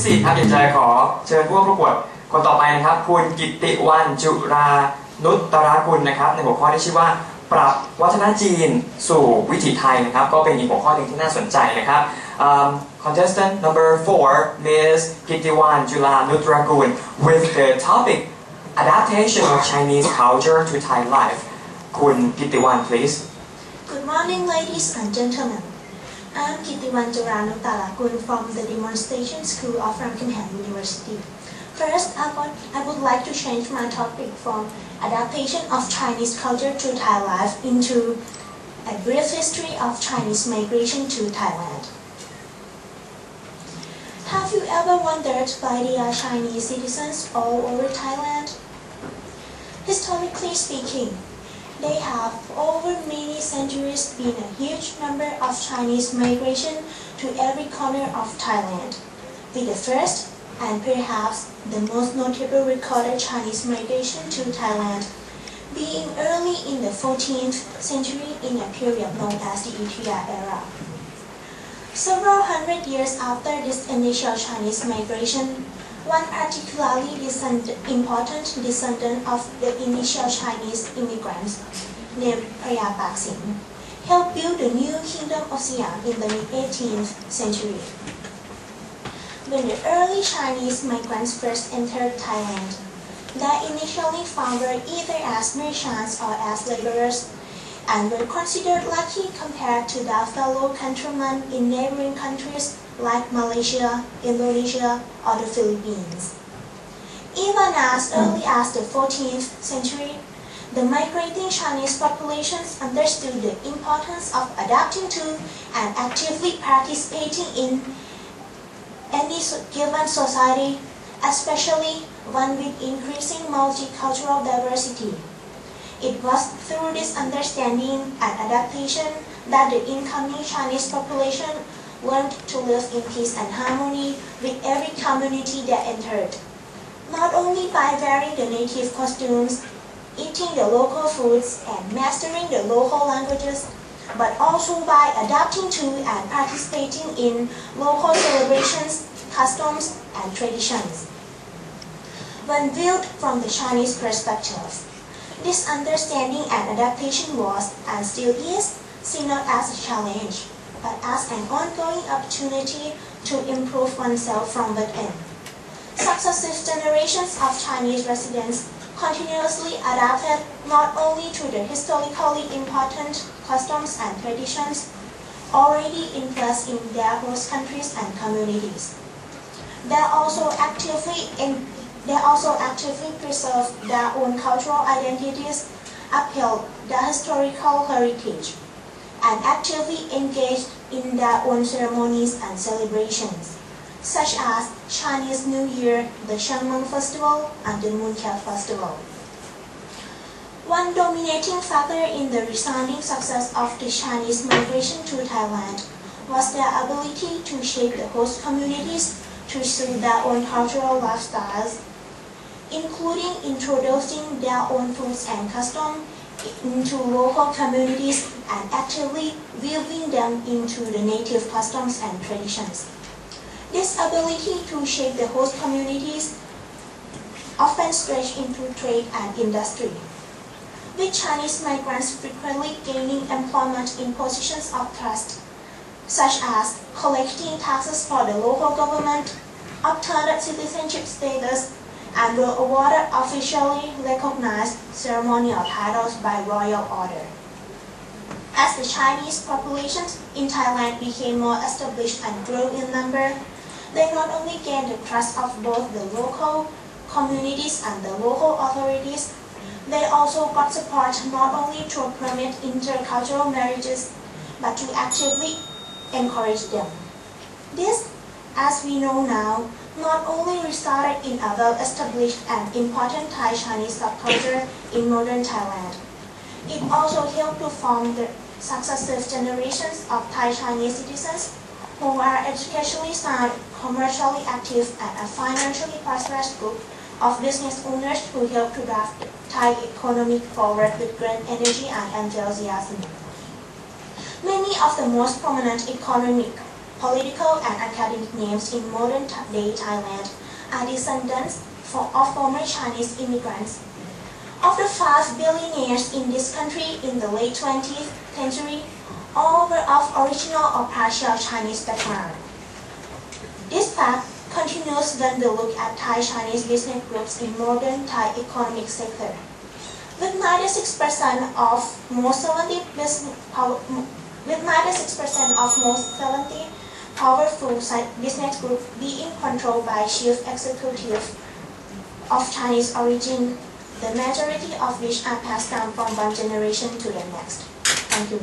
ที่สี่ครับอยากจะขอเชิญผู้ประกวดคนต่อไปนะครับ คุณกิติวันจุรานุตรากุลนะครับ ในหัวข้อที่ชื่อว่า ปรับวัฒนจีนสู่วิถีไทยนะครับ ก็เป็นอีกหัวข้อหนึ่งที่น่าสนใจนะครับ um, contestant number four Ms. Gittiwan Jula Nutragun with the topic adaptation of Chinese culture to Thai life คุณกิติวัน please Good morning, ladies and gentlemen. Ah, I'm Kitiwan Jorano Talakun from the Demonstration School of Ramkhamhaeng University. First, would, I would like to change my topic from adaptation of Chinese culture to Thai life into a brief history of Chinese migration to Thailand. Have you ever wondered why there are Chinese citizens all over Thailand? Historically speaking, there have over many centuries been a huge number of Chinese migration to every corner of Thailand, with the first and perhaps the most notable recorded Chinese migration to Thailand being early in the 14th century in a period known as the Yuttaya era. Several hundred years after this initial Chinese migration, one particularly important descendant of the initial Chinese immigrants, named Praya Singh, helped build the new kingdom of Siam in the mid-18th century. When the early Chinese migrants first entered Thailand, they initially found were either as merchants or as laborers and were considered lucky compared to their fellow countrymen in neighboring countries like Malaysia, Indonesia, or the Philippines. Even as early as the 14th century, the migrating Chinese populations understood the importance of adapting to and actively participating in any given society, especially one with increasing multicultural diversity. It was through this understanding and adaptation that the incoming Chinese population learned to live in peace and harmony with every community that entered. Not only by wearing the native costumes, eating the local foods, and mastering the local languages, but also by adapting to and participating in local celebrations, customs, and traditions. When viewed from the Chinese perspective, this understanding and adaptation was, and still is, seen not as a challenge, but as an ongoing opportunity to improve oneself from within. Successive generations of Chinese residents continuously adapted not only to the historically important customs and traditions already in place in their host countries and communities. They also actively in, they also actively preserve their own cultural identities, upheld their historical heritage, and actively engaged in their own ceremonies and celebrations, such as Chinese New Year, the Shangmeng Festival, and the Moon Cat Festival. One dominating factor in the resounding success of the Chinese migration to Thailand was their ability to shape the host communities to suit their own cultural lifestyles, including introducing their own foods and customs into local communities and actively weaving them into the native customs and traditions. This ability to shape the host communities often stretched into trade and industry, with Chinese migrants frequently gaining employment in positions of trust, such as collecting taxes for the local government, obtained citizenship status, and were awarded officially recognized ceremonial titles by royal order. As the Chinese populations in Thailand became more established and grew in number, they not only gained the trust of both the local communities and the local authorities, they also got support not only to permit intercultural marriages, but to actively encourage them. This, as we know now, not only resulted in a well-established and important Thai-Chinese subculture in modern Thailand, it also helped to form the successive generations of Thai-Chinese citizens who are educationally sound, commercially active, and a financially prosperous group of business owners who help to the Thai economy forward with great energy and enthusiasm. Many of the most prominent economic, political and academic names in modern day Thailand are descendants of former Chinese immigrants. Of the five billionaires in this country in the late 20th century, all were of original or partial Chinese background. This fact continues when we look at Thai Chinese business groups in modern Thai economic sector. With 96% of most 70 business with 96% of most 70 powerful business group being controlled by chief executive of Chinese origin, the majority of which are passed down from one generation to the next. Thank you.